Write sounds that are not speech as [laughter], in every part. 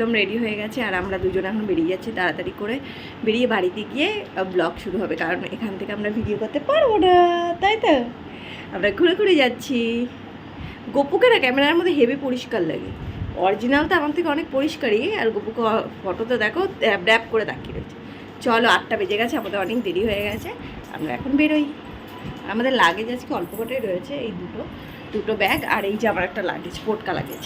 একদম রেডি হয়ে গেছে আর আমরা দুজন এখন বেরিয়ে যাচ্ছি তাড়াতাড়ি করে বেরিয়ে বাড়িতে গিয়ে ব্লগ শুরু হবে। কারণ এখান থেকে আমরা ভিডিও করতে পারব না, তাই তো? আমরা ঘুরে ঘুরে যাচ্ছি। গপুকে না ক্যামেরার মধ্যে হেভি পরিষ্কার লাগে। অরিজিনাল তো আমার থেকে অনেক পরিষ্কারই, আর গপুকে ফটোতে দেখো ড্যাব ড্যাব করে তাকিয়ে রয়েছে। চলো, আটটা বেজে গেছে, আমাদের অনেক দেরি হয়ে গেছে, আমরা এখন বেরোই। আমাদের লাগেজ আজকে অল্প কটাই রয়েছে, এই দুটো দুটো ব্যাগ আর এই যে আমার একটা লাগেজ পোটকা লাগেজ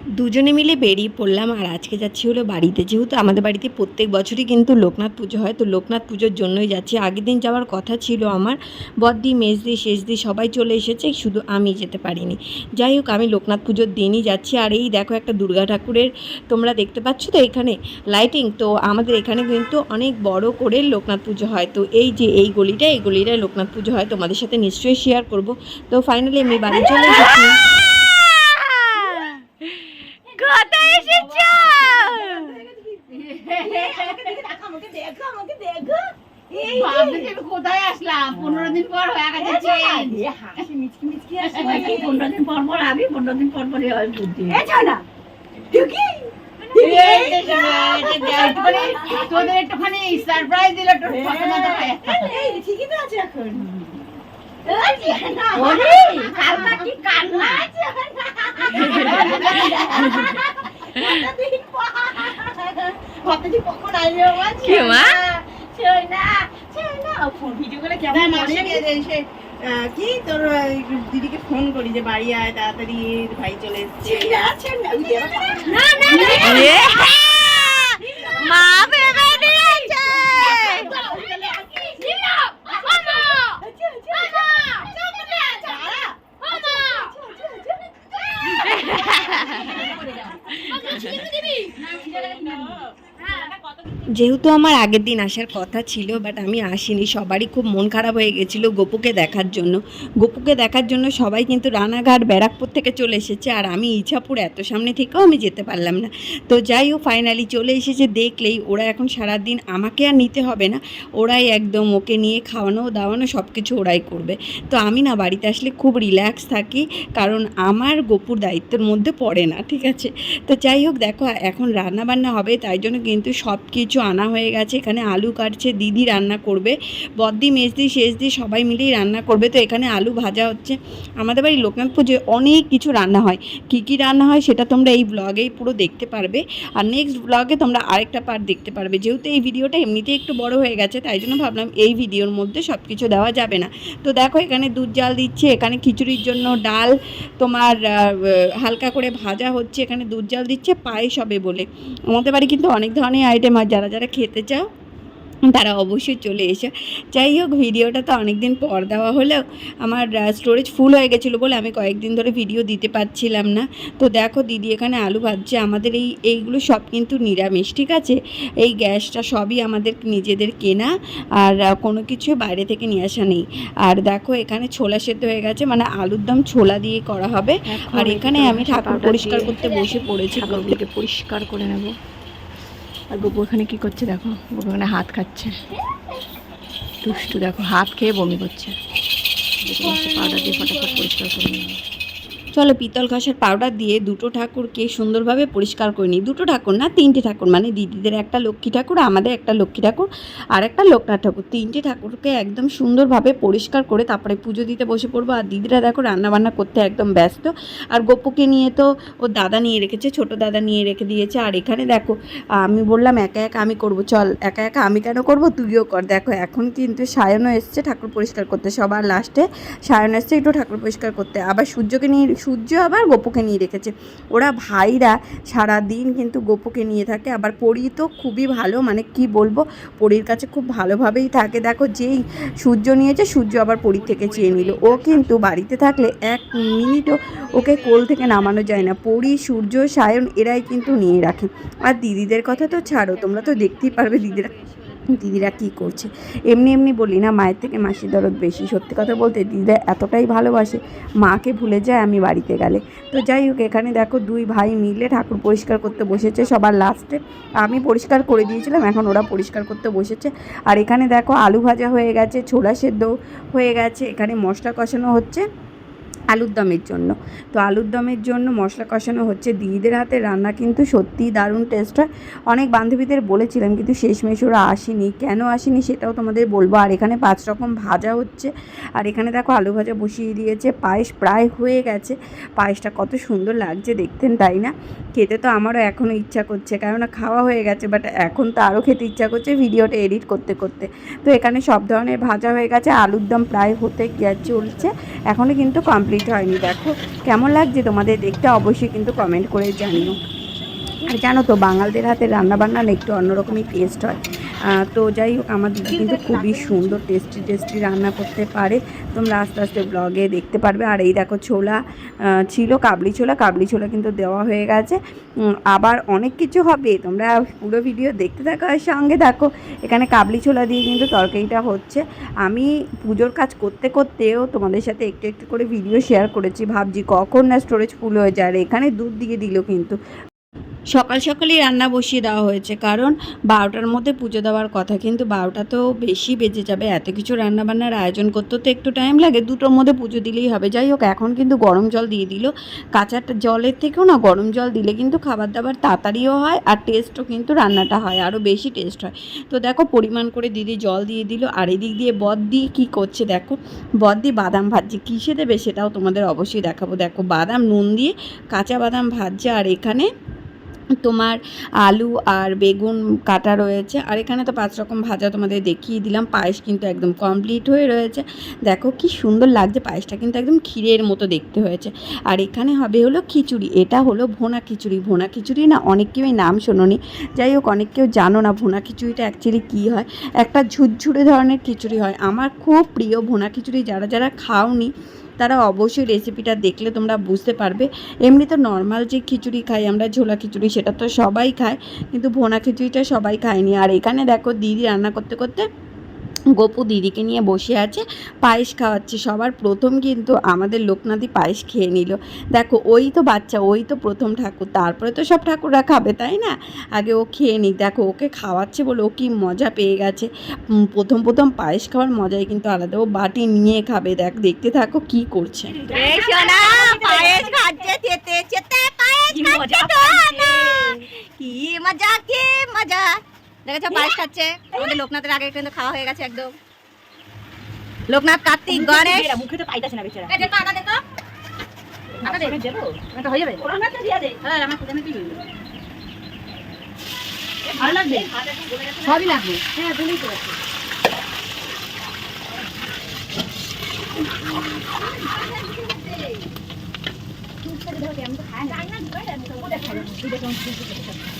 দুজনে মিলে বেরিয়ে পড়লাম আর আজকে যাচ্ছি হলো বাড়িতে। যেহেতু আমাদের বাড়িতে প্রত্যেক বছরই কিন্তু লোকনাথ পুজো হয়, তো লোকনাথ পুজোর জন্যই যাচ্ছি। আগের দিন যাওয়ার কথা ছিল আমার বদ্দি মেজদি শেষদি সবাই চলে এসেছে, শুধু আমি যেতে পারিনি। যাই হোক, আমি লোকনাথ পুজোর দিনই যাচ্ছি। আর এই দেখো একটা দুর্গা ঠাকুরের, তোমরা দেখতে পাচ্ছ তো এখানে লাইটিং তো আমাদের এখানে কিন্তু অনেক বড় করে লোকনাথ পুজো হয়। তো এই যে এই গলিটা এই গলিটায় লোকনাথ পুজো হয়, তোমাদের সাথে নিশ্চয়ই শেয়ার করব। তো ফাইনালি আমি বাড়ি চলে এসেছি। কোথায় এসেছ? কোথায় আসলাম? পনেরো দিন পর হয়ে গেছে। পনেরো দিন পর পর আমি পনেরো দিন পর পরই হয় বুদ্ধি তোদের একটুখানি সারপ্রাইজ দিল কি কান্না আছে? আমার [laughs] কি তোর দিদিকে ফোন করি যে বাড়ি আয় তাড়াতাড়ি ভাই চলে এসছে দিবি না যেহেতু আমার আগের দিন আসার কথা ছিল বাট আমি আসিনি। সবারই খুব মন খারাপ হয়ে গেছিল গোপুকে দেখার জন্য। গোপুকে দেখার জন্য সবাই কিন্তু রানাঘাট, ব্যারাকপুর থেকে চলে এসেছে, আর আমি ইছাপুর এত সামনে থেকেও আমি যেতে পারলাম না। তো যাই হোক ফাইনালি চলে এসেছে, দেখলেই ওরা এখন সারাদিন আমাকে আর নিতে হবে না। ওরাই একদম ওকে নিয়ে খাওয়ানো, দাওয়ানো সব কিছু ওরাই করবে। তো আমি না বাড়িতে আসলে খুব রিল্যাক্স থাকি, কারণ আমার গোপুর দায়িত্বের মধ্যে পড়ে না, ঠিক আছে? তো যাই হোক, দেখো, এখন রান্না বান্না হবে, তাই জন্য কিন্তু সব কিছু আনা হয়ে গেছে। এখানে আলু কাটছে, দিদি রান্না করবে। বদ্দি, মেজদি শেষদি সবাই মিলেই রান্না করবে। তো এখানে আলু ভাজা হচ্ছে। আমাদের বাড়ি লোকনাথ পুজোয় অনেক কিছু রান্না হয়। কী কী রান্না হয় সেটা তোমরা এই ব্লগেই পুরো দেখতে পারবে। আর নেক্সট ব্লগে তোমরা আরেকটা পার্ট দেখতে পারবে। যেহেতু এই ভিডিওটা এমনিতেই একটু বড় হয়ে গেছে, তাই জন্য ভাবলাম এই ভিডিওর মধ্যে সব কিছু দেওয়া যাবে না। তো দেখো এখানে দুধ জাল দিচ্ছে, এখানে খিচুড়ির জন্য ডাল, তোমার হালকা করে ভাজা হচ্ছে। এখানে দুধ জাল দিচ্ছে, পায়েস হবে বলে। আমাদের বাড়ি কিন্তু অনেক ধরনের আইটেম আর যারা যারা খেতে চাও তারা অবশ্যই চলে এসো। যাই হোক ভিডিওটা তো অনেক দিন পর দেওয়া হলেও আমার স্টোরেজ ফুল হয়ে গেছিল বলে আমি কয়েকদিন ধরে ভিডিও দিতে পারছিলাম না। তো দেখো দিদি এখানে আলু ভাজছে। আমাদের এই এইগুলো সব কিন্তু নিরামিষ ঠিক আছে? এই গ্যাসটা সবই আমাদের নিজেদের কেনা। আর কোনো কিছু বাইরে থেকে নিয়ে আসা নেই। আর দেখো এখানে ছোলা সেদ্ধ হয়ে গেছে। মানে আলুর দম ছোলা দিয়ে করা হবে। আর এখানে আমি ঠাকুর পরিষ্কার করতে বসে পড়েছি পরিষ্কার করে নেব। আর গপু ওখানে কি করছে দেখো? গপু ওখানে হাত খাচ্ছে দুষ্টু দেখো, হাত খেয়ে বমি করছে। পাউডার দিয়ে ফটাফট পরিষ্কার করে নেব চলো পিতল ঘষার পাউডার দিয়ে দুটো ঠাকুরকে সুন্দরভাবে পরিষ্কার করে নিই। দুটো ঠাকুর না, তিনটে ঠাকুর। মানে দিদিদের একটা লক্ষ্মী ঠাকুর, আমাদের একটা লক্ষ্মী ঠাকুর আর একটা লোকনাথ ঠাকুর। তিনটে ঠাকুরকে একদম সুন্দরভাবে পরিষ্কার করে তারপরে পুজো দিতে বসে পড়ব। আর দিদিরা দেখো রান্নাবান্না করতে একদম ব্যস্ত। আর গপুকে নিয়ে তো ও দাদা নিয়ে রেখেছে, ছোট দাদা নিয়ে রেখে দিয়েছে। আর এখানে দেখো, আমি বললাম, একা একা আমি করব, চল, একা একা আমি কেন করব? তুইও কর। দেখো, এখন কিন্তু সায়নও এসছে ঠাকুর পরিষ্কার করতে সবার লাস্টে সায়ন এসছে, একটু ঠাকুর পরিষ্কার করতে। আবার সূর্যকে নিয়ে সূর্য আবার গোপুকে নিয়ে রেখেছে। ওরা ভাইরা সারা দিন কিন্তু গোপুকে নিয়ে থাকে। আবার পরি তো খুবই ভালো মানে কি বলব? পরির কাছে খুব ভালোভাবেই থাকে। দেখো যেই সূর্য নিয়েছে, সূর্য আবার পরীর থেকে চেয়ে নিল। ও কিন্তু বাড়িতে থাকলে এক মিনিটও ওকে কোল থেকে নামানো যায় না। পরি, সূর্য, সায়ন, এরাই কিন্তু নিয়ে রাখে। আর দিদিদের কথা তো ছাড়ো, তোমরা তো দেখতেই পারবে দিদিরা দিদিরা কী করছে? এমনি এমনি বলি, না, মায়ের থেকে মাসির দরদ বেশি। সত্যি কথা বলতে দিদিরা এতটাই ভালোবাসে, মাকে ভুলে যায় আমি বাড়িতে গেলে। তো যাই হোক, এখানে দেখো দুই ভাই মিলে ঠাকুর পরিষ্কার করতে বসেছে। সবার লাস্টে আমি পরিষ্কার করে দিয়েছিলাম, এখন ওরা পরিষ্কার করতে বসেছে। আর এখানে দেখো আলু ভাজা হয়ে গেছে, ছোলা সেদ্ধ হয়ে গেছে, এখানে মশলা কষানো হচ্ছে। আলুর দমের জন্য। তো আলুর দমের জন্য মশলা কষানো হচ্ছে। দিদিদের হাতে রান্না কিন্তু সত্যিই দারুণ টেস্ট হয়। অনেক বান্ধবীদের বলেছিলাম, কিন্তু শেষমেশ ওরা আসেনি। কেন আসেনি সেটাও তোমাদের বলব। আর এখানে পাঁচ রকম ভাজা হচ্ছে। আর এখানে দেখো আলু ভাজা বসিয়ে দিয়েছে। পায়েস প্রায় হয়ে গেছে। পায়েসটা কত সুন্দর লাগছে দেখতেন তাই না? খেতে তো আমারও এখনও ইচ্ছা করছে, কেননা খাওয়া হয়ে গেছে বাট এখন তো আরও খেতে ইচ্ছা করছে ভিডিওটা এডিট করতে করতে। তো এখানে সব ধরনের ভাজা হয়ে গেছে। আলুর দম প্রায় হতে চলছে। এখনও কিন্তু কমপ্লিট হয়নি, দেখো। কেমন লাগছে তোমাদের দেখতে? অবশ্যই কিন্তু কমেন্ট করে জানিও। আর জানো তো, বাঙালদের হাতে রান্নাবান্না একটু অন্যরকমই টেস্ট হয়। তো যাই হোক আমার দিদি কিন্তু খুবই সুন্দর টেস্টি টেস্টি রান্না করতে পারে। তোমরা আস্তে আস্তে ব্লগে দেখতে পারবে। আর এই দেখো ছোলা ছিল কাবলি ছোলা। কাবলি ছোলা কিন্তু দেওয়া হয়ে গেছে। আবার অনেক কিছু হবে। তোমরা পুরো ভিডিও দেখতে থাকো আর সঙ্গে থাকো। এখানে কাবলি ছোলা দিয়ে কিন্তু তরকারিটা হচ্ছে। আমি পুজোর কাজ করতে করতেও তোমাদের সাথে একটু একটু করে ভিডিও শেয়ার করেছি। ভাবছি কখন না স্টোরেজ ফুল হয়ে যায়। আর এখানে দুধ দিয়ে দিল কিন্তু। সকাল সকালই রান্না বসিয়ে দেওয়া হয়েছে, কারণ বারোটার মধ্যে পুজো দেওয়ার কথা। কিন্তু বারোটা তো বেশি বেজে যাবে, এত কিছু রান্নাবান্নার আয়োজন করতে তো একটু টাইম লাগে, দুটোর মধ্যে পুজো দিলেই হবে। যাই হোক, এখন কিন্তু গরম জল দিয়ে দিল। কাঁচা জলের থেকেও না গরম জল দিলে কিন্তু খাবার দাবার তাড়াতাড়িও হয় আর টেস্টও কিন্তু রান্নাটা হয়, আরও বেশি টেস্ট হয়। তো দেখো, পরিমাণ করে দিদি জল দিয়ে দিল। আর এদিক দিয়ে বদ দিয়ে কী করছে দেখো? বদ দিয়ে বাদাম ভাজছে। কিসে দেবে সেটাও তোমাদের অবশ্যই দেখাবো। দেখো, বাদাম, নুন দিয়ে কাঁচা বাদাম ভাজছে। আর এখানে তোমার আলু আর বেগুন কাটা রয়েছে। আর এখানে তো পাঁচ রকম ভাজা তোমাদের দেখিয়ে দিলাম। পায়েস কিন্তু একদম কমপ্লিট হয়ে রয়েছে। দেখো কি সুন্দর লাগছে, পায়েসটা কিন্তু একদম ক্ষীরের মতো দেখতে হয়েছে। আর এখানে হবে হলো খিচুড়ি। এটা হলো ভোনা খিচুড়ি। ভোনা খিচুড়ি না অনেক কেউই নাম শোনোনি। যাই হোক, অনেক কেউ জানো না ভোনা খিচুড়িটা অ্যাকচুয়ালি কী হয়। একটা ঝুরঝুরে ধরনের খিচুড়ি হয়। আমার খুব প্রিয় ভোনা খিচুড়ি। যারা যারা খাওনি তারা অবশ্যই রেসিপিটা দেখলে তোমরা বুঝতে পারবে। এমনি তো নর্মাল যে খিচুড়ি খাই আমরা, ঝোলা খিচুড়ি সেটা তো সবাই খায়, কিন্তু ভোনা খিচুড়িটা সবাই খায়নি। আর এখানে দেখো দিদি রান্না করতে করতে গপু দিদিকে নিয়ে বসে আছে পায়েস খাওয়াচ্ছে সবার। প্রথম কিন্তু আমাদের লোকনাথই পায়েস খেয়ে নিল। দেখো ওই তো বাচ্চা ওই তো প্রথম ঠাকুর। তারপরে তো সব ঠাকুররা খাবে তাই না? আগে ও খেয়ে নিক। দেখো ওকে খাওয়াচ্ছে বলে ও কি মজা পেয়ে গেছে। প্রথম প্রথম পায়েস খাওয়ার মজাই কিন্তু আলাদা। ও বাটি নিয়ে খাবে। দেখ দেখতে থাকো কি করছে। পায়েস খাচ্ছে চেতে চেতে পায়েস খাচ্ছে তো কি মজা কি মজা। দেখেছ পায়েস খাচ্ছে? আমাদের লোকনাথের আগে কিন্তু খাওয়া হয়ে গেছে একদম। লোকনাথ কার্তিক গণেশ। মুখে তো পাইতাছে না বেচারা। এই দে তো, আদা দে তো। আদা দে। দেবো? এটা হয়ে যাবে। হ্যাঁ আমার কোথায় কি ভালো লাগবে? সবই লাগবে। হ্যাঁ বলেই তো আছে। না। না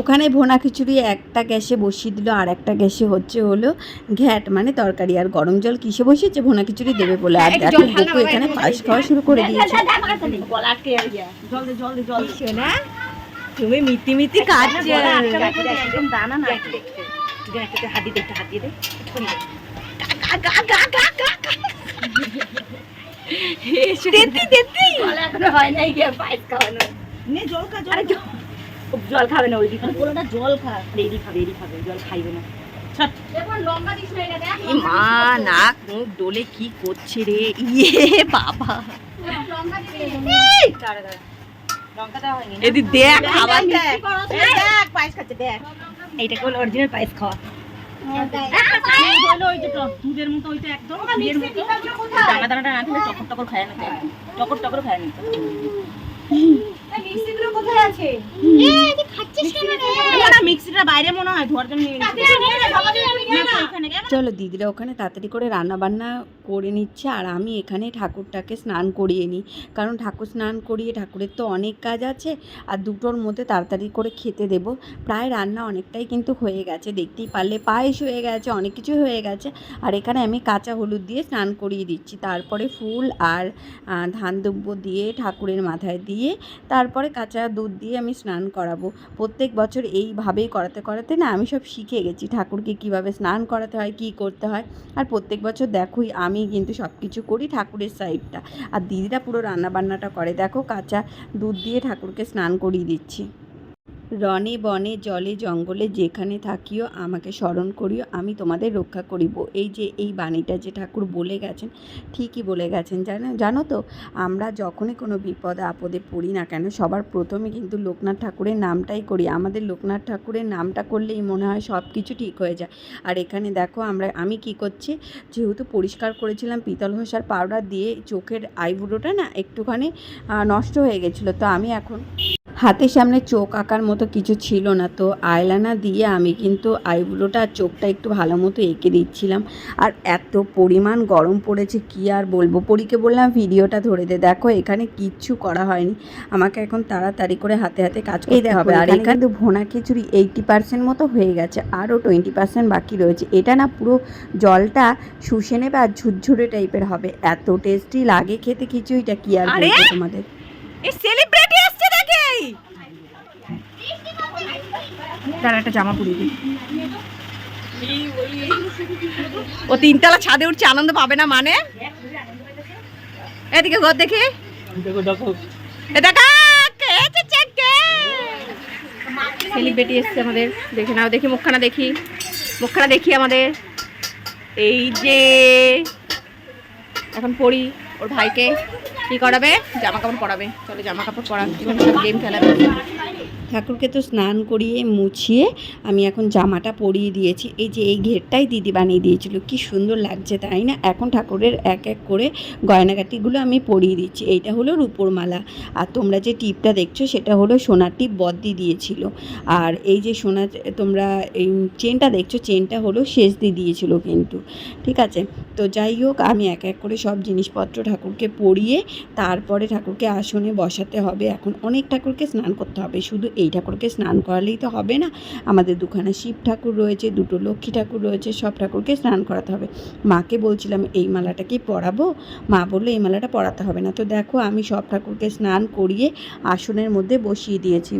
ওখানে ভোনা খিচুড়ি একটা গ্যাসে বসিয়ে দিল আর একটা গ্যাসে হচ্ছে হলো ঘ্যাট মানে তরকারি। আর গরম জল কিসে বসিয়েছে? ভোনা খিচুড়ি দেবে বলে। আর গপু এখানে পায়েস খাওয়া শুরু করে দিয়েছে। গলা জল দে জল জল তুমি মিটি মিটি খাচ্ছ একদম দানা না হাত দে হাত দে। এখনও হয় নাই গিয়ে পায়েস খাওয়ানো নে জল জল জল খাবে না ওইদিকে পুরোটা জল খা এদি খাবে এদি খাবে জল খাইবে না। মা নাক মুখ ডোলে কি করছে রে? ইয়ে বাবা। এদি দেখ খাবার দেখ পায়েস খাচ্ছে দেখ। এইটাকে বলে অরিজিনাল পায়েস খাওয়া? হলো ওই যে টক দুধের মতো ওইটা একদম দানা দানাটা না থাকলে টকর টকর খায় না টকর টকর খায় না। মনে হয় চলো দিদিরা ওখানে তাড়াতাড়ি করে রান্না বান্না করে নিচ্ছে আর আমি এখানে ঠাকুরটাকে স্নান করিয়ে নিই। কারণ ঠাকুর স্নান করিয়ে ঠাকুরের তো অনেক কাজ আছে আর দুটোর মধ্যে তাড়াতাড়ি করে খেতে দেব। প্রায় রান্না অনেকটাই কিন্তু হয়ে গেছে। দেখতেই পারলে পায়েস হয়ে গেছে, অনেক কিছু হয়ে গেছে। আর এখানে আমি কাঁচা হলুদ দিয়ে স্নান করিয়ে দিচ্ছি। তারপরে ফুল আর ধান দুব্য দিয়ে ঠাকুরের মাথায় দিয়ে তারপরে কাঁচা দুধ দিয়ে আমি স্নান করাবো। প্রত্যেক বছর এইভাবেই করাতে করাতে না আমি সব শিখে গেছি ঠাকুরকে কীভাবে স্নান করাতে হয়, কি করতে হয়। আর প্রত্যেক বছর দেখোই আমি কিন্তু সব কিছু করি ঠাকুরের সাইডটা। আর দিদিরা পুরো রান্নাবান্নাটা করে। দেখো কাঁচা দুধ দিয়ে ঠাকুরকে স্নান করিয়ে দিচ্ছি। রনে বনে, জলে, জঙ্গলে যেখানে থাকিও আমাকে স্মরণ করিও, আমি তোমাদের রক্ষা করিব। এই যে, এই বাণীটা যে ঠাকুর বলে গেছেন, ঠিকই বলে গেছেন। জানো জানো তো, আমরা যখনই কোনো বিপদ, আপদে পড়ি না কেন, সবার প্রথমে কিন্তু লোকনাথ ঠাকুরের নামটাই করি। আমাদের লোকনাথ ঠাকুরের নামটা করলেই মনে হয় সব কিছু ঠিক হয়ে যায়। আর এখানে দেখো, আমরা, আমি কি করছি, যেহেতু পরিষ্কার করেছিলাম, পিতল ঘষার পাউডার দিয়ে চোখের আইবুড়োটা না একটুখানি নষ্ট হয়ে গেছিল, তো আমি এখন হাতের সামনে চোখ আঁকার মতো কিছু ছিল না তো। আয়লানা দিয়ে আমি কিন্তু আইবুড়োটা আর চোখটা একটু ভালো মতো এঁকে দিচ্ছিলাম। আর এত পরিমাণ গরম পড়েছে কি আর বলব? পরীকে বললাম ভিডিওটা ধরে দে দেখো এখানে কিচ্ছু করা হয়নি। আমাকে এখন তাড়াতাড়ি করে হাতে হাতে কাজ করতে হবে। আর এখানে তো ভোনা খিচুড়ি এইটটি পার্সেন্ট মতো হয়ে গেছে আরও টোয়েন্টি পার্সেন্ট বাকি রয়েছে। এটা না পুরো জলটা শুষে নেবে আর ঝুরঝুরে টাইপের হবে। এত টেস্টি লাগে খেতে খিচুড়িটা কি আর আরে! বলব তোমাদের? সেলিব্রিটি একটা জামা পরিয়ে ও তিনতলা ছাদে উঠছে, আনন্দ পাবে না মানে? এদিকে ঘর দেখি। সেলিব্রিটি এসছে আমাদের, দেখে নাও, দেখি মুখখানা দেখি। মুখখানা দেখি আমাদের। এই যে, এখন পড়ি। ওর ভাইকে কি করাবে? জামা কাপড় পরাবে। চলো জামা কাপড় পরা। গেম খেলাবে ঠাকুরকে তো স্নান করিয়ে মুছিয়ে আমি এখন জামাটা পরিয়ে দিয়েছি। এই যে এই ঘেরটাই দিদি বানিয়ে দিয়েছিল। কি সুন্দর লাগছে তাই না? এখন ঠাকুরের এক এক করে গয়নাগাটিগুলো আমি পরিয়ে দিচ্ছি। এইটা হলো রূপোর মালা আর তোমরা যে টিপটা দেখছ সেটা হলো সোনার টিপ বদ্দি দিয়েছিল। আর এই যে সোনা তোমরা এই চেনটা দেখছ, চেনটা হলো শেষ দিয়ে দিয়েছিল কিন্তু। ঠিক আছে? তো যাই হোক, আমি এক এক করে সব জিনিসপত্র ঠাকুরকে পরিয়ে তারপরে ঠাকুরকে আসনে বসাতে হবে। এখন অনেক ঠাকুরকে স্নান করতে হবে। শুধু এই ঠাকুরকে স্নান করালেই তো হবে না। আমাদের দুখানা শিব ঠাকুর রয়েছে, দুটো লক্ষ্মী ঠাকুর রয়েছে, সব ঠাকুরকে স্নান করাতে হবে। মাকে বলছিলাম, এই মালাটা কি মা বলল, এই মালাটা পড়াতে হবে না। তো দেখো, আমি সব ঠাকুরকে স্নান করিয়ে আসনের মধ্যে বসিয়ে দিয়েছি।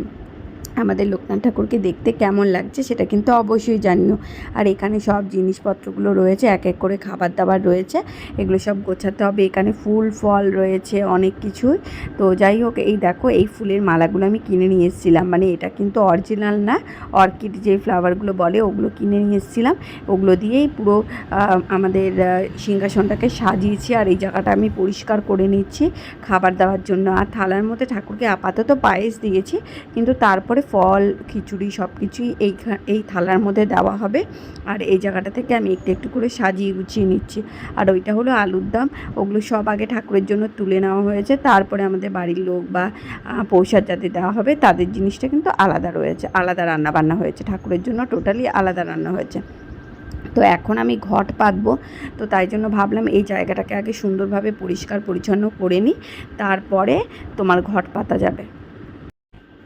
আমাদের লোকনাথ ঠাকুরকে দেখতে কেমন লাগছে সেটা কিন্তু অবশ্যই জানিও। আর এখানে সব জিনিসপত্রগুলো রয়েছে, এক এক করে খাবার দাবার রয়েছে, এগুলো সব গোছাতে হবে। এখানে ফুল, ফল রয়েছে, অনেক কিছুই। তো যাই হোক, এই দেখো, এই ফুলের মালাগুলো আমি কিনে নিয়ে এসেছিলাম। মানে এটা কিন্তু অরিজিনাল না অর্কিড যে ফ্লাওয়ারগুলো বলে, ওগুলো কিনে নিয়ে এসেছিলাম। ওগুলো দিয়েই পুরো আমাদের সিংহাসনটাকে সাজিয়েছি। আর এই জায়গাটা আমি পরিষ্কার করে নিচ্ছি খাবার দাবার জন্য। আর থালার মধ্যে ঠাকুরকে আপাতত পায়েস দিয়েছি। কিন্তু তারপরে ফল, খিচুড়ি সব কিছুই এই এই থালার মধ্যে দেওয়া হবে। আর এই জায়গাটা থেকে আমি একটু একটু করে সাজিয়ে গুছিয়ে নিচ্ছি। আর ওইটা হলো আলুর দম। ওগুলো সব আগে ঠাকুরের জন্য তুলে নেওয়া হয়েছে। তারপরে আমাদের বাড়ির লোক বা পৌষার যাদের দেওয়া হবে, তাদের জিনিসটা কিন্তু আলাদা রয়েছে। আলাদা রান্না বান্না হয়েছে ঠাকুরের জন্য, টোটালি আলাদা রান্না হয়েছে। তো এখন আমি ঘট পাতবো। তো তাই জন্য ভাবলাম এই জায়গাটাকে আগে সুন্দরভাবে পরিষ্কার পরিচ্ছন্ন করে নিই। তারপরে তোমার ঘট পাতা যাবে।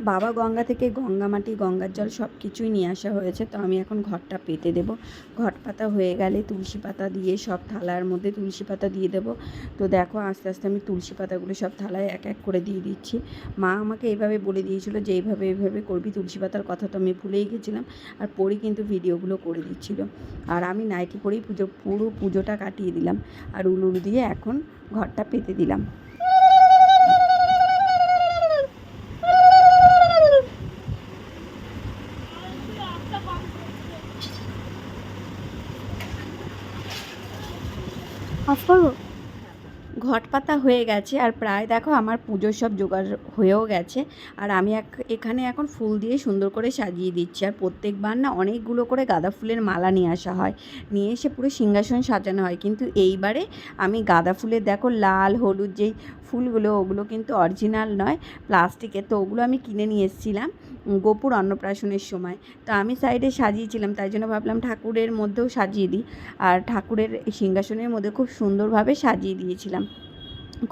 বাবা গঙ্গা থেকে গঙ্গা মাটি, গঙ্গার জল সব কিছুই নিয়ে আসা হয়েছে, তো আমি এখন ঘরটা পেতে দেবো। ঘট পাতা হয়ে গেলে তুলসী পাতা দিয়ে সব থালার মধ্যে তুলসী পাতা দিয়ে দেবো। তো দেখো আস্তে আস্তে আমি তুলসী পাতাগুলো সব থালায় এক এক করে দিয়ে দিচ্ছি। মা আমাকে এইভাবে বলে দিয়েছিল যে এইভাবে এইভাবে করবি, তুলসী পাতার কথা তো আমি ভুলেই গেছিলাম আর পরে কিন্তু ভিডিওগুলো করে দিচ্ছিল। আর আমি নাইটি পরেই পুজো, পুরো পুজোটা কাটিয়ে দিলাম। আর উলুল দিয়ে এখন ঘরটা পেতে দিলাম অফ করব ঘট পাতা হয়ে গেছে আর প্রায় দেখো আমার পুজোর সব জোগাড় হয়েও গেছে। আর আমি এক, এখানে এখন ফুল দিয়ে সুন্দর করে সাজিয়ে দিচ্ছি। আর প্রত্যেকবার না অনেকগুলো করে গাঁদা ফুলের মালা নিয়ে আসা হয়। নিয়ে এসে পুরো সিংহাসন সাজানো হয়। কিন্তু এইবারে আমি গাঁদা ফুলের দেখো লাল, হলুদ যেই ফুলগুলো, ওগুলো কিন্তু অরিজিনাল নয়। প্লাস্টিকের তো ওগুলো আমি কিনে নিয়ে এসেছিলাম। গোপুর অন্নপ্রাশনের সময়। তো আমি সাইডে সাজিয়েছিলাম, তাই জন্য ভাবলাম ঠাকুরের মধ্যেও সাজিয়ে দিই। আর ঠাকুরের সিংহাসনের মধ্যে খুব সুন্দরভাবে সাজিয়ে দিয়েছিলাম।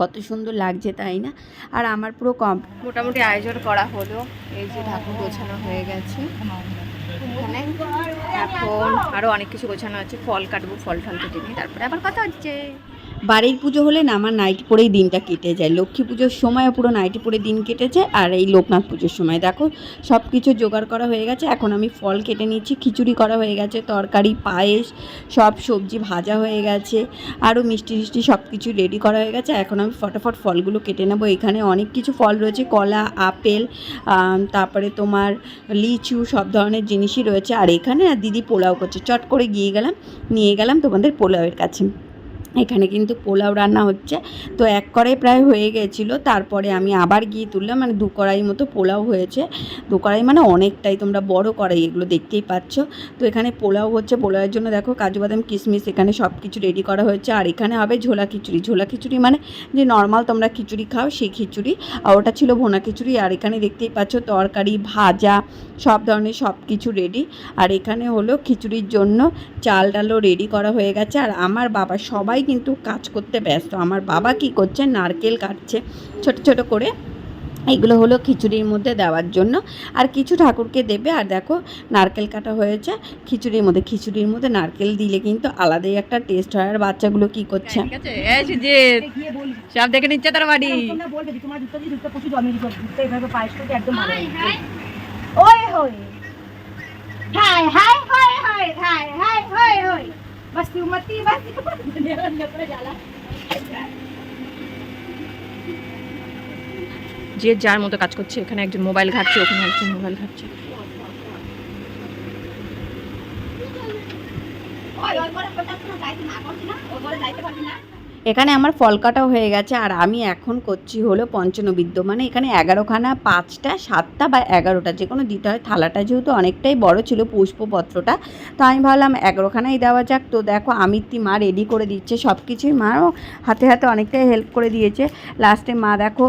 কত সুন্দর লাগছে, তাই না? আর আমার পুরো কম মোটামুটি আয়োজন করা হলো। এই যে ঠাকুর গোছানো হয়ে গেছে। এখানে আরও অনেক কিছু গোছানো আছে। ফল কাটবো ফল টল কেটে নিয়ে। তারপরে আবার কথা হচ্ছে। বাড়ির পুজো হলে না আমার নাইটি পরেই দিনটা কেটে যায়। লক্ষ্মী পুজোর সময়ও পুরো নাইটি পরে দিন কেটেছে আর এই লোকনাথ পুজোর সময়। দেখো সব কিছু জোগাড় করা হয়ে গেছে। এখন আমি ফল কেটে নিচ্ছি, খিচুড়ি করা হয়ে গেছে, তরকারি, পায়েস, সব সবজি ভাজা হয়ে গেছে আরও মিষ্টি টিষ্টি সব কিছু রেডি করা হয়ে গেছে। এখন আমি ফটাফট ফলগুলো কেটে নেব। এখানে অনেক কিছু ফল রয়েছে, কলা, আপেল তারপরে তোমার লিচু, সব ধরনের জিনিসই রয়েছে। আর এখানে দিদি পোলাও করছে। চট করে গিয়ে গেলাম, নিয়ে গেলাম তোমাদের পোলাওয়ের কাছে। এখানে কিন্তু পোলাও রান্না হচ্ছে। তো এক কড়াই প্রায় হয়ে গেছিল, তারপরে আমি আবার গিয়ে তুললাম মানে দু কড়াই মতো পোলাও হয়েছে। দু কড়াই মানে অনেকটাই, তোমরা বড় কড়াই, এগুলো দেখতেই পাচ্ছ। তো এখানে পোলাও হচ্ছে, পোলাওয়ের জন্য দেখো কাজু বাদাম, কিশমিশ, এখানে সব কিছু রেডি করা হয়েছে। আর এখানে হবে ঝোলা খিচুড়ি। ঝোলা খিচুড়ি মানে যে নর্মাল তোমরা খিচুড়ি খাও, সেই খিচুড়ি। আর ওটা ছিল ভোনা খিচুড়ি। আর এখানে দেখতেই পাচ্ছ তরকারি, ভাজা, সব ধরনের সব কিছু রেডি আর এখানে হলো খিচুড়ির জন্য চাল ডালও রেডি করা হয়ে গেছে। আর আমার বাবা সবাই কিন্তু কাজ করতে ব্যস্ত আমার বাবা কি করছে নারকেল কাটছে ছোট ছোট করে এগুলো হলো খিচুড়ির মধ্যে দেওয়ার জন্য আর কিছু ঠাকুরকে দেবে আর দেখো নারকেল কাটা হয়েছে খিচুড়ির মধ্যে খিচুড়ির মধ্যে নারকেল দিলে কিন্তু আলাদাই একটা টেস্ট হয় আর বাচ্চাগুলো কি করছে সব দেখে নিচ্ছে তোর বাড়ি তোমরা বলবে যে তোমার দুধটা দিয়ে দুধটা প্রচুর জমিয়ে দিতে দুধটা এভাবে পায়েস করতে একদম ভালো ওই হই hi hi hi hi hi hi hi मस्ती उमती बस যে যার মতো কাজ করছে এখানে একজন মোবাইল ঘাটছে ওখানে একজন মোবাইল ঘাটছে। না। এখানে আমার ফল কাটাও হয়ে গেছে, আর আমি এখন করছি হলো পঞ্চনবিদ্য। মানে এখানে এগারোখানা, পাঁচটা, সাতটা বা এগারোটা যে কোনো দিতে হয়। থালাটা যেহেতু অনেকটাই বড় ছিল পুষ্পপত্রটা, তো আমি ভাবলাম এগারোখানাই দেওয়া যাক। তো দেখো, আমিত্তি মা রেডি করে দিচ্ছে সব কিছুই মাও হাতে হাতে অনেকটাই হেল্প করে দিয়েছে। লাস্টে মা দেখো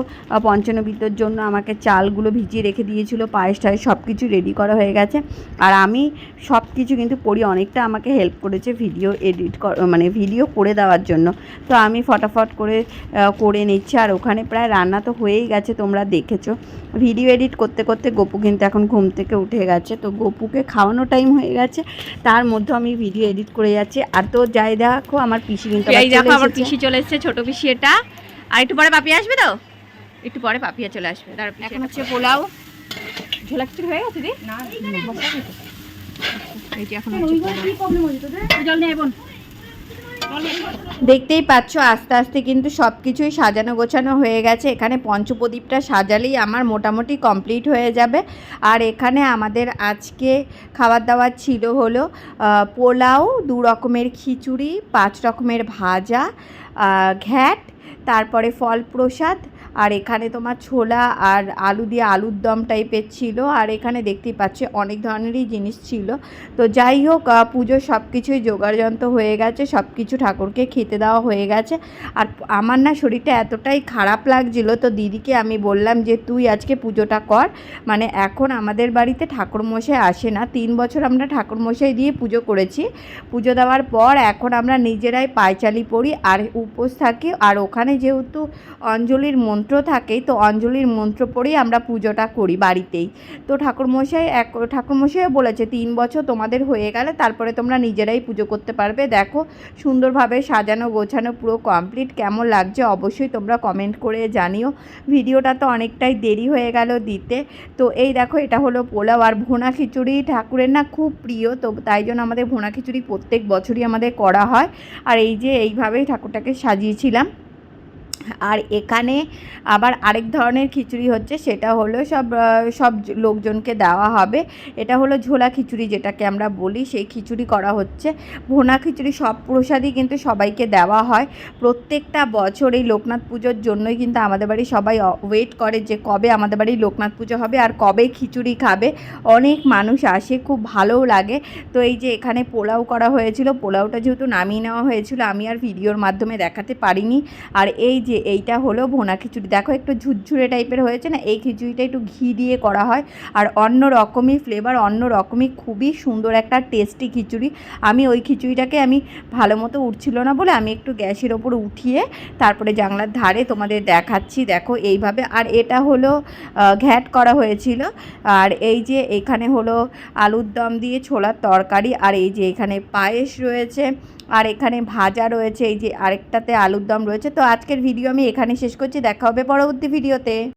পঞ্চনবিদ্যর জন্য আমাকে চালগুলো ভিজিয়ে রেখে দিয়েছিল, পায়েস টায়েস সব কিছু রেডি করা হয়ে গেছে। আর আমি সব কিছু কিন্তু পড়ি অনেকটা আমাকে হেল্প করেছে ভিডিও এডিট মানে ভিডিও করে দেওয়ার জন্য। তো আমি ফটাফট করে করে নিচ্ছি আর ওখানে প্রায় রান্না তো হয়েই গেছে তোমরা দেখেছ ভিডিও এডিট করতে করতে গপু কিন্তু এখন ঘুম থেকে উঠে গেছে তো গপুকে খাওয়ানো টাইম হয়ে গেছে তার মধ্যে আমি ভিডিও এডিট করে যাচ্ছি আর তো যাই দেখো আমার পিসি কিন্তু আমার পিসি চলে এসেছে ছোট পিসি এটা আর একটু পরে পাপিয়া আসবে তো একটু পরে পাপিয়া চলে আসবে তার এখন হচ্ছে পোলাও ঝোলা খিচুড়ি হয়ে গেছে দি না এই যে এখন হচ্ছে পোলাও। কি প্রবলেম হচ্ছে তোদের জল নেই বোন দেখতেই পাচ্ছ, আস্তে আস্তে কিন্তু সব কিছুই সাজানো গোছানো হয়ে গেছে। এখানে পঞ্চপ্রদীপটা সাজালেই আমার মোটামুটি কমপ্লিট হয়ে যাবে। আর এখানে আমাদের আজকে খাবার দাবার ছিল হলো পোলাও, দু রকমের খিচুড়ি, পাঁচ রকমের ভাজা ঘ্যাট, তারপরে ফল প্রসাদ আর এখানে তোমার ছোলা আর আলু দিয়ে আলুর দম টাইপের ছিল, আর এখানে দেখতেই পাচ্ছি অনেক ধরনেরই জিনিস ছিল। তো যাই হোক পুজোর সব কিছুই যোগাড়যন্ত্র হয়ে গেছে সব কিছু ঠাকুরকে খেতে দেওয়া হয়ে গেছে। আর আমার না শরীরটা এতটাই খারাপ লাগছিল, তো দিদিকে আমি বললাম যে, তুই আজকে পুজোটা কর। মানে এখন আমাদের বাড়িতে ঠাকুরমশাই আসে না, তিন বছর আমরা ঠাকুরমশাই দিয়ে পুজো করেছি। পুজো দেওয়ার পর এখন আমরা নিজেরাই পায়চালি পড়ি আর উপোস থাকি। আর ওখানে যেহেতু অঞ্জলির মন্ত্র থাকে তো অঞ্জলির মন্ত্র পড়েই আমরা পুজোটা করি বাড়িতেই। তো ঠাকুরমশাই এক, ঠাকুরমশাইও বলেছে, তিন বছর তোমাদের হয়ে গেলে তারপরে তোমরা নিজেরাই পুজো করতে পারবে। দেখো, সুন্দরভাবে সাজানো, গোছানো পুরো কমপ্লিট কেমন লাগছে অবশ্যই তোমরা কমেন্ট করে জানিও। ভিডিওটা তো অনেকটাই দেরি হয়ে গেল দিতে। তো এই দেখো, এটা হলো পোলাও আর ভোনা খিচুড়ি। ঠাকুরের না খুব প্রিয়, তো তাই জন্য আমাদের ভোনা খিচুড়ি প্রত্যেক বছরই আমাদের করা হয়। আর এই যে এইভাবেই ঠাকুরটাকে সাজিয়েছিলাম। আর এখানে আবার আরেক ধরনের খিচুড়ি হচ্ছে, সেটা হলো সব সব লোকজনকে দেওয়া হবে। এটা হলো ঝোলা খিচুড়ি যেটাকে আমরা বলি, সেই খিচুড়ি করা হচ্ছে। ভোনা খিচুড়ি সব প্রসাদই কিন্তু সবাইকে দেওয়া হয়। প্রত্যেকটা বছর এই লোকনাথ পুজোর জন্যই কিন্তু আমাদের বাড়ি সবাই ওয়েট করে যে কবে আমাদের বাড়ি লোকনাথ পুজো হবে আর কবে খিচুড়ি খাবে। অনেক মানুষ আসে, খুব ভালোও লাগে। তো এই যে এখানে পোলাও করা হয়েছিল, পোলাওটা যেহেতু নামিয়ে নেওয়া হয়েছিল, আমি আর ভিডিওর মাধ্যমে দেখাতে পারিনি। আর এই যে এইটা হলো ভোনা খিচুড়ি। দেখো একটু ঝুরঝুরে টাইপের হয়েছে না? এই খিচুড়িটা একটু ঘি দিয়ে করা হয়। আর অন্য রকমই ফ্লেভার অন্য রকমই খুবই সুন্দর একটা টেস্টি খিচুড়ি। আমি ওই খিচুড়িটাকে আমি ভালো মতো উঠছিল না বলে আমি একটু গ্যাসের ওপর উঠিয়ে তারপরে জানলার ধারে তোমাদের দেখাচ্ছি। দেখো এইভাবে। আর এটা হলো ঘ্যাট করা হয়েছিল। আর এই যে এখানে হলো আলুর দম দিয়ে ছোলার তরকারি। আর এই যে এখানে পায়েস রয়েছে। আর এখানে ভাজা রয়েছে, এই যে আরেকটাতে আলুর দম রয়েছে। তো আজকের ভিডিও আমি এখানে শেষ করছি, দেখা হবে পরবর্তী ভিডিওতে